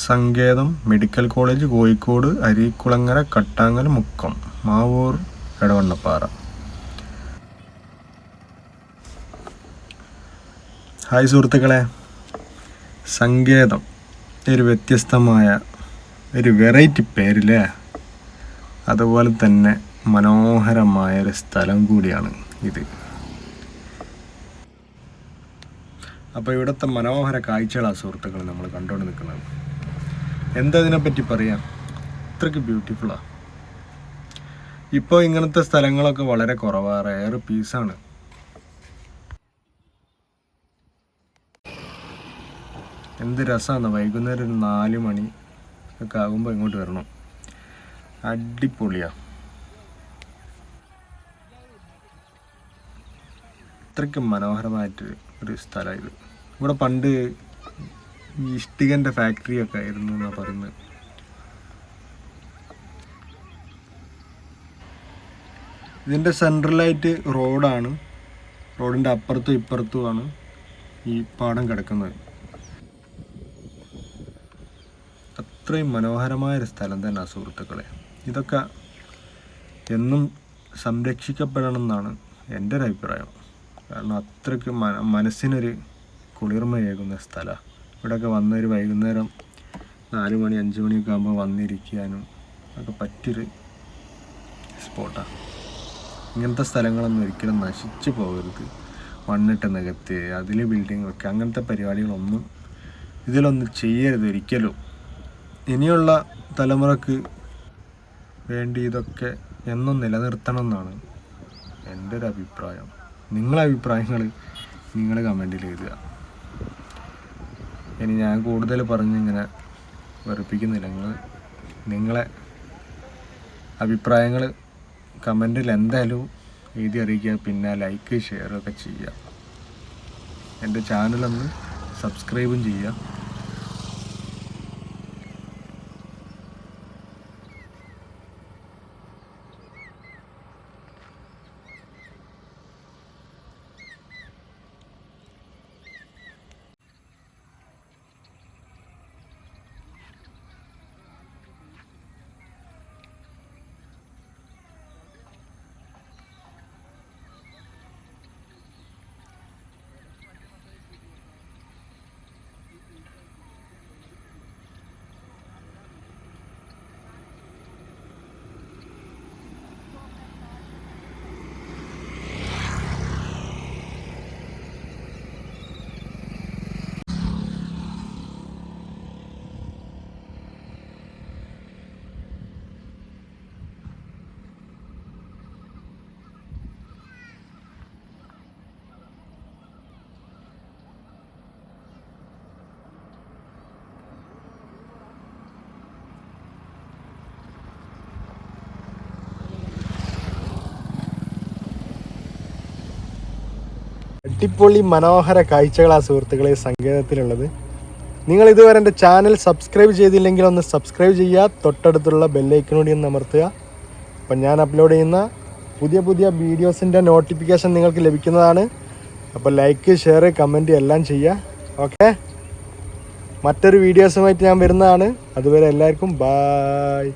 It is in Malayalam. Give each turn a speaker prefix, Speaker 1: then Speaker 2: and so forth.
Speaker 1: സങ്കേതം medical college Kozhikode Areekulangara Kattangal Mukkam Mavoor Edavannappara. Hi സുഹൃത്തുക്കളെ. സങ്കേതം ഒരു വ്യത്യസ്തമായ ഒരു വെറൈറ്റി പേരില്ലേ അതുപോലെ തന്നെ മനോഹരമായ ഒരു സ്ഥലം കൂടിയാണ് ഇത്. അപ്പോൾ ഇവിടുത്തെ മനോഹര കാഴ്ചകളാണ് സുഹൃത്തുക്കൾ നമ്മൾ കണ്ടുകൊണ്ട് നിൽക്കുന്നത് എന്താ ഇതിനെപ്പറ്റി പറയാം അത്രയ്ക്ക് ബ്യൂട്ടിഫുള്ളാണ് ഇപ്പോൾ ഇങ്ങനത്തെ സ്ഥലങ്ങളൊക്കെ വളരെ കുറവാണ് റയർ പീസാണ് എന്ത് രസമാണ് വൈകുന്നേരം ഒരു നാല് മണി ഒക്കെ ആകുമ്പോൾ ഇങ്ങോട്ട് വരണം. അടിപൊളിയാണ് അത്രയ്ക്ക് മനോഹരമായിട്ട് ഒരു സ്ഥലം ഇത്. ഇവിടെ പണ്ട് ഈ ഇഷ്ടികന്റെ ഫാക്ടറി ഒക്കെ ആയിരുന്നു എന്നാണ് പറയുന്നത്. ഇതിന്റെ സെൻട്രലായിട്ട് റോഡാണ് റോഡിന്റെ അപ്പുറത്തും ഇപ്പുറത്തുമാണ് ഈ പാടം കിടക്കുന്നത്. അത്രയും മനോഹരമായ ഒരു സ്ഥലം തന്നെ സുഹൃത്തുക്കളെ. ഇതൊക്കെ എന്നും സംരക്ഷിക്കപ്പെടണം എന്നാണ് എന്റെ ഒരു അഭിപ്രായം. കാരണം അത്രയ്ക്ക് മന മനസ്സിനൊരു കുളിർമയേകുന്ന സ്ഥലമാണ് ഇവിടെയൊക്കെ വന്നൊരു വൈകുന്നേരം നാല് മണി അഞ്ച് മണിയൊക്കെ ആകുമ്പോൾ വന്നിരിക്കാനും ഒക്കെ പറ്റിയൊരു സ്പോട്ടാണ് ഇങ്ങനത്തെ സ്ഥലങ്ങളൊന്നും ഒരിക്കലും നശിച്ച് പോകരുത്. മണ്ണിട്ട് നികത്ത് അതിൽ ബിൽഡിംഗ് വെക്കുക അങ്ങനത്തെ പരിപാടികളൊന്നും ഇതിലൊന്നും ചെയ്യരുത് ഒരിക്കലും. ഇനിയുള്ള തലമുറയ്ക്ക് വേണ്ടി ഇതൊക്കെ എന്നും നിലനിർത്തണം എന്നാണ് എന്റെ ഒരു അഭിപ്രായം നിങ്ങളെ അഭിപ്രായങ്ങൾ നിങ്ങൾ കമന്റിൽ എഴുതുക. ഇനി ഞാൻ കൂടുതൽ പറഞ്ഞിങ്ങനെ വെറുപ്പിക്കുന്നില്ല നിങ്ങൾ നിങ്ങളെ അഭിപ്രായങ്ങൾ കമന്റിൽ എന്തായാലും എഴുതി അറിയിക്കുക പിന്നെ ലൈക്ക് ഷെയർ ഒക്കെ ചെയ്യുക. എന്റെ ചാനലൊന്ന് സബ്സ്ക്രൈബും ചെയ്യുക. അടിപൊളി മനോഹര കാഴ്ചകളാണ് സുഹൃത്തുക്കളെ സങ്കേതത്തിലുള്ളത്. നിങ്ങൾ ഇതുവരെ എന്റെ ചാനൽ സബ്സ്ക്രൈബ് ചെയ്തില്ലെങ്കിൽ ഒന്ന് സബ്സ്ക്രൈബ് ചെയ്യുക തൊട്ടടുത്തുള്ള ബെല്ലൈക്കനോടി ഒന്ന് അമർത്തുക. അപ്പം ഞാൻ അപ്ലോഡ് ചെയ്യുന്ന പുതിയ പുതിയ വീഡിയോസിന്റെ നോട്ടിഫിക്കേഷൻ നിങ്ങൾക്ക് ലഭിക്കുന്നതാണ്. അപ്പോൾ ലൈക്ക് ഷെയർ കമന്റ് എല്ലാം ചെയ്യുക. ഓക്കെ? മറ്റൊരു വീഡിയോസുമായിട്ട് ഞാൻ വരുന്നതാണ്. അതുവരെ എല്ലാവർക്കും ബായ്